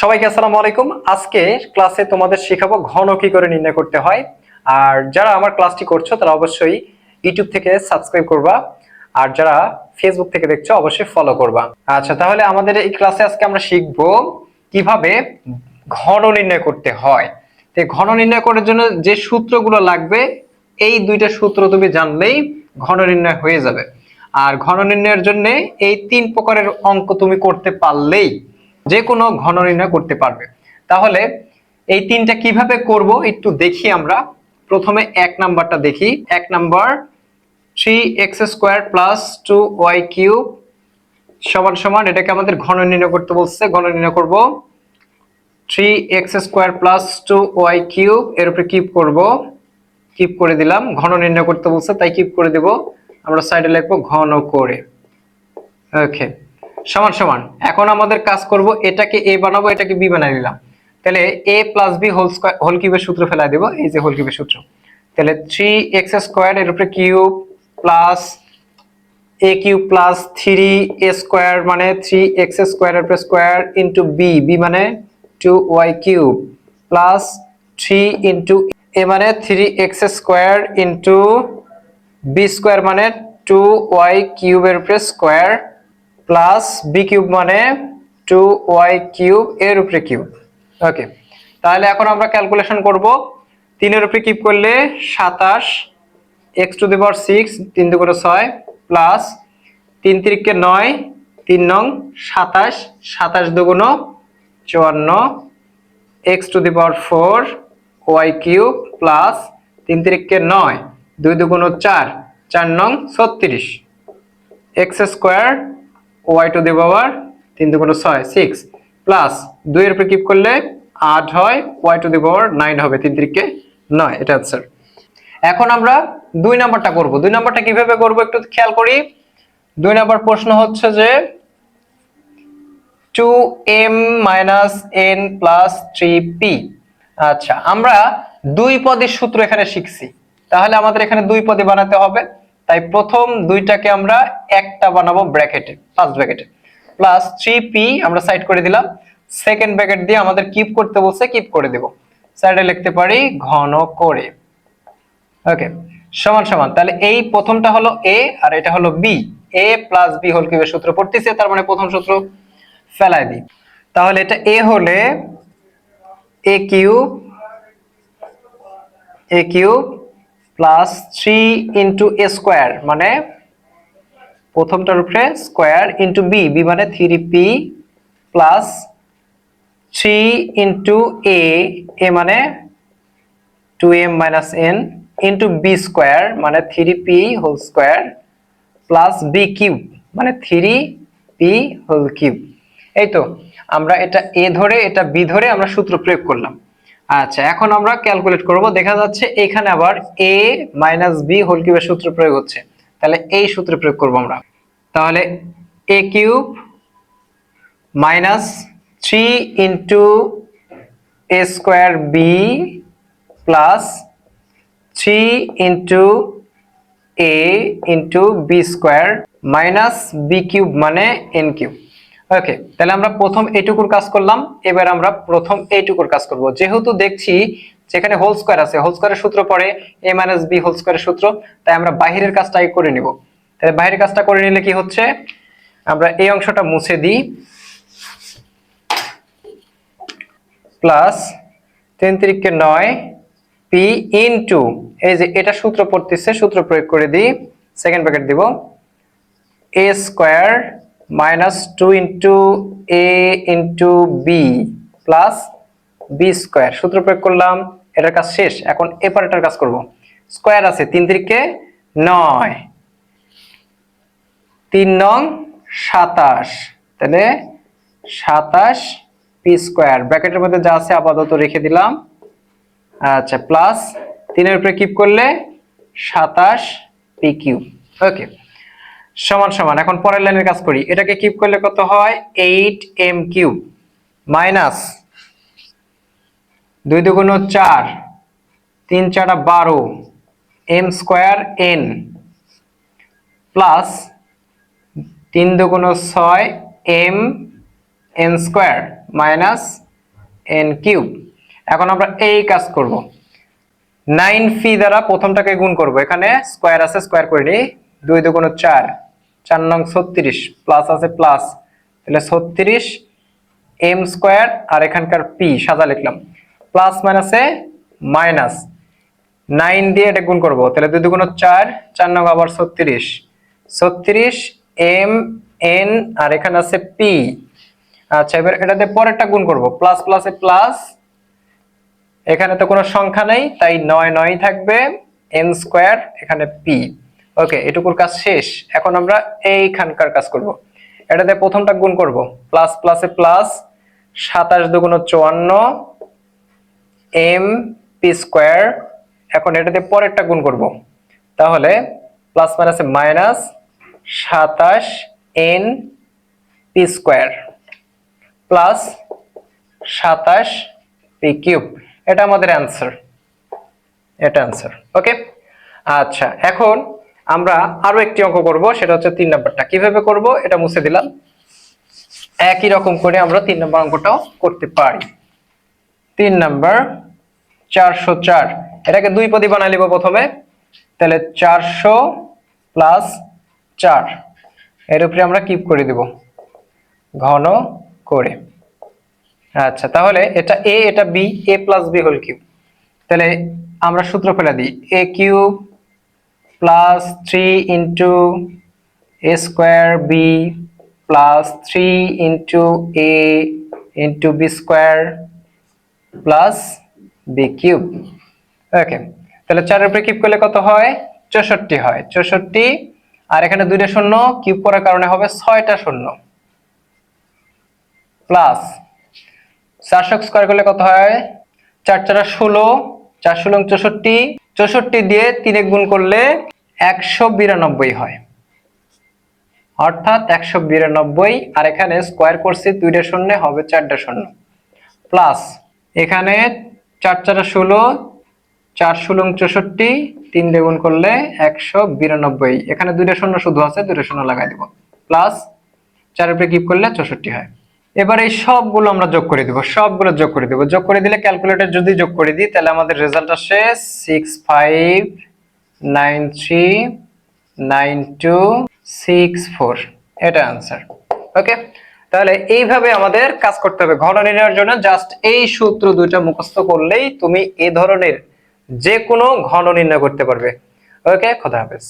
সবাইকে আসসালামু আলাইকুম। আজকে ক্লাসে তোমাদের শেখাবো ঘন কি করে নির্ণয় করতে হয়। আর যারা আমার ক্লাসটি করছ, তারা অবশ্যই ইউটিউব থেকে সাবস্ক্রাইব করবা। আর যারা ফেসবুক থেকে দেখছ, অবশ্যই ফলো করবা। আচ্ছা তাহলে আমাদের এই ক্লাসে আজকে আমরা শিখব কীভাবে ঘন নির্ণয় করতে হয়। তো ঘন নির্ণয় করার জন্য যে সূত্রগুলো লাগবে, এই দুইটা সূত্র তুমি জানলেই ঘন নির্ণয় হয়ে যাবে। আর ঘন নির্ণয়ের জন্য এই তিন প্রকারের অঙ্ক তুমি করতে পারলেই যে কোনো ঘন নির্ণয় করতে পারবে। তাহলে এই তিনটা কীভাবে করব একটু দেখি আমরা। প্রথমে এক নাম্বারটা দেখি। এক number three X square plus two Y cube সমান সমান, এটাকে আমাদের ঘন নির্ণয় করতে বলছে। ঘন নির্ণয় করব। Three X square plus two Y cube এর উপরে কিপ করব। কিপ করে দিলাম। ঘন নির্ণয় করতে বলছে, তাই কিপ করে দেব। আমরা সাইডে লিখব ঘন করে। ওকে সমান সমান। এখন আমাদের কাজ করব এটাকে এ বানাবো, এটাকে বি বানাই দিলাম তাহলে A plus B whole square whole কিউবের সূত্র ফেলাই দেব, এই যে হোল কিউবের সূত্র। তাহলে থ্রি এক্স স্কোয়ার এর উপরে cube plus A cube plus three A square মানে থ্রি এক্স স্কোয়ার এর উপরে স্কোয়ার ইন্টু বি বি মানে two Y cube plus three into A মানে three X square into B square মানে two Y কিউবের উপরে স্কোয়ার প্লাস বি কিউব মানে two Y cube এর উপরে কিউব ওকে তাহলে এখন আমরা ক্যালকুলেশন করব। তিনের উপরে কিউব করলে সাতাশ X to the power six তিন দুগুণে ছয় প্লাস তিন তিরিককে নয়, তিন নং সাতাশ সাতাশ দুগুণ চুয়ান্ন X to the power four Y cube plus তিন তিরিককে নয়, দুই দুগুণ চার চার নং ছত্রিশ। X square Y to the power তিন দুগুণ ছয় সিক্স প্লাস দুইয়ের উপরে কিপ করলে আট হয়, Y to the power nine হবে, তিন তিরিককে নয়, এটা আনসার এখন আমরা দুই নাম্বারটা করব। দুই নাম্বারটা কীভাবে করব একটু খেয়াল করি। দুই নাম্বার প্রশ্ন হচ্ছে যে two M minus N plus three P আচ্ছা আমরা দুই পদের সূত্র এখানে শিখছি। তাহলে আমাদের এখানে দুই পদে বানাতে হবে। তাই প্রথম দুইটাকে আমরা একটা বানাবো ব্র্যাকেটে ফার্স্ট ব্র্যাকেটে প্লাস থ্রি পি আমরা সাইড করে দিলাম। সেকেন্ড ব্র্যাকেট দিয়ে আমাদের কিপ করতে বলছে কিপ করে দেব। সাইডে লিখতে পারি ঘন করে। ওকে সমান সমান। তাহলে এই প্রথমটা হলো এ আর এটা হলো B A plus B whole কিউবের সূত্র পড়তেছে, তার মানে প্রথম সূত্র ফেলাই দিই। তাহলে এটা এ হলে A cube A cube plus three into A square মানে প্রথমটার উপরে স্কোয়ার ইন্টু বি বি মানে three P plus three into A A মানে two M minus N into B square মানে three P whole square plus B cube মানে three P whole cube এই তো আমরা এটা এ ধরে, এটা বি ধরে আমরা সূত্র প্রয়োগ করলাম। আচ্ছা এখন আমরা ক্যালকুলেট করব। দেখা যাচ্ছে এখানে আবার এ মাইনাস বি হোল কিউবের সূত্র প্রয়োগ হচ্ছে। তাহলে এই সূত্র প্রয়োগ করব আমরা। তাহলে A cube minus three into A square B plus three into A into B square minus B cube মানে এন কিউব ওকে তাহলে আমরা প্রথম এইটুকুর কাজ করলাম, এবার আমরা প্রথম এইটুকুর কাজ করব। যেহেতু দেখছি যেখানে হোল স্কোয়ার আছে হোল স্কোয়ারের সূত্র পড়ে এ মাইনাস বি হোল স্কোয়ারের সূত্র, তাই আমরা বাহিরের কাজটা করে নিব। তাহলে বাহিরের কাজটা করে নিলে কি হচ্ছে? আমরা এই অংশটা মুছে দিই। প্লাস তিন তিরিককে নয় পি ইনটু এই যে এটা সূত্র পড়তেছে, সূত্র প্রয়োগ করে দিই সেকেন্ড ব্র্যাকেট দিব। A square minus two into A into B plus B square সূত্র প্রয়োগ করলাম, এটার কাজ শেষ। এখন এপারেটার কাজ করব। স্কোয়ার আছে তিন তিরিকে নয়। তিন নং সাতাশ। তাহলে সাতাশ পি স্কোয়ার ব্র্যাকেটের মধ্যে যা আছে আপাতত রেখে দিলাম। আচ্ছা প্লাস তিনের উপরে কিপ করলে সাতাশ পি কিউব ওকে সমান সমান। এখন পরের লাইনের কাজ করি। এটাকে কিপ করলে কত হয়? এইট এম কিউব মাইনাস দুই দুগুণ চার, তিন চারটা বারো এম স্কোয়ার এন প্লাস তিন দুগুণ ছয় M N square minus N cube এখন আমরা এই কাজ করব। নাইন ফি দ্বারা প্রথমটাকে গুণ করব। এখানে স্কোয়ার আছে স্কোয়ার করে নিই। দুই দুগুণ চার চার নং ছত্রিশ প্লাস আছে প্লাস তাহলে ছত্রিশ এম স্কোয়ার আর এখানকার পি সাদা লিখলাম। প্লাস মাইনাসে মাইনাস নাইন দিয়ে এটা গুণ করব, তাহলে দুই দুগুণ চার চার নং আবার ছত্রিশ। ছত্রিশ এম এন আর এখানে আছে পি আচ্ছা এবার এটাতে পরেরটা গুণ করব প্লাস প্লাসে প্লাস এখানে তো কোনো সংখ্যা নেই, তাই নয় নয় থাকবে এন স্কোয়ার এখানে পি ওকে এটুকুর কাজ শেষ। এখন আমরা এইখানকার কাজ করব। এটাতে প্রথমটা গুণ করব। প্লাস প্লাসে প্লাস সাতাশ দুগুণ চুয়ান্ন এম পি স্কোয়ার এখন এটাতে পরেরটা গুণ করব। তাহলে প্লাস মাইনাসে মাইনাস সাতাশ এন পি স্কোয়ার প্লাস সাতাশ পি কিউব এটা আমাদের অ্যান্সার এটা অ্যান্সার ওকে আচ্ছা এখন আমরা আরও একটি অঙ্ক করব, সেটা হচ্ছে তিন নাম্বারটা। কীভাবে করব? এটা মুছে দিলাম। একই রকম করে আমরা তিন নম্বর অঙ্কটাও করতে পারি। তিন নাম্বার, চারশো চার। এটাকে দুই পদি বানাই লিব প্রথমে। তাহলে চারশো প্লাস চার। এর উপরে আমরা কিপ করে দেব। ঘন করে। আচ্ছা তাহলে এটা এ এটা B A plus B whole cube তাহলে আমরা সূত্র ফেলে দিই। A cube plus three into A square B plus three into A into B square plus B cube okay তাহলে চারের উপরে কিউব করলে কত হয়? চৌষট্টি হয়। চৌষট্টি, আর এখানে দুইটা শূন্য কিউব করার কারণে হবে ছয়টা শূন্য। প্লাস চারশো স্কোয়ার করলে কত হয়? চার চারা ষোলো চার ষোলো চৌষট্টি চৌষট্টি দিয়ে তিনে গুণ করলে একশো বিরানব্বই হয়। অর্থাৎ একশো বিরানব্বই, আর এখানে স্কোয়ার করছি দুইটা শূন্য, হবে চারটা শূন্য। প্লাস এখানে চার চারা ষোলো চার ষোলো চৌষট্টি, তিন গুণ করলে একশো বিরানব্বই। এখানে দুইটা শূন্য শুধু আছে, দুইটা শূন্য লাগাই দিব। প্লাস চার উপরে কিপ করলে চৌষট্টি হয়। এবার এই সবগুলো আমরা যোগ করে দিব, সবগুলো যোগ করে দিব। যোগ করে দিলে ক্যালকুলেটর যদি যোগ করে দিই, তাহলে আমাদের রেজাল্ট আসে six five nine three nine two six four এটা আনসার ওকে তাহলে এইভাবে আমাদের কাজ করতে হবে ঘন নির্ণয়ের জন্য। জাস্ট এই সূত্র দুইটা মুখস্থ করলেই তুমি এ ধরনের যে কোনো ঘন নির্ণয় করতে পারবে। ওকে খোদা হাফেজ।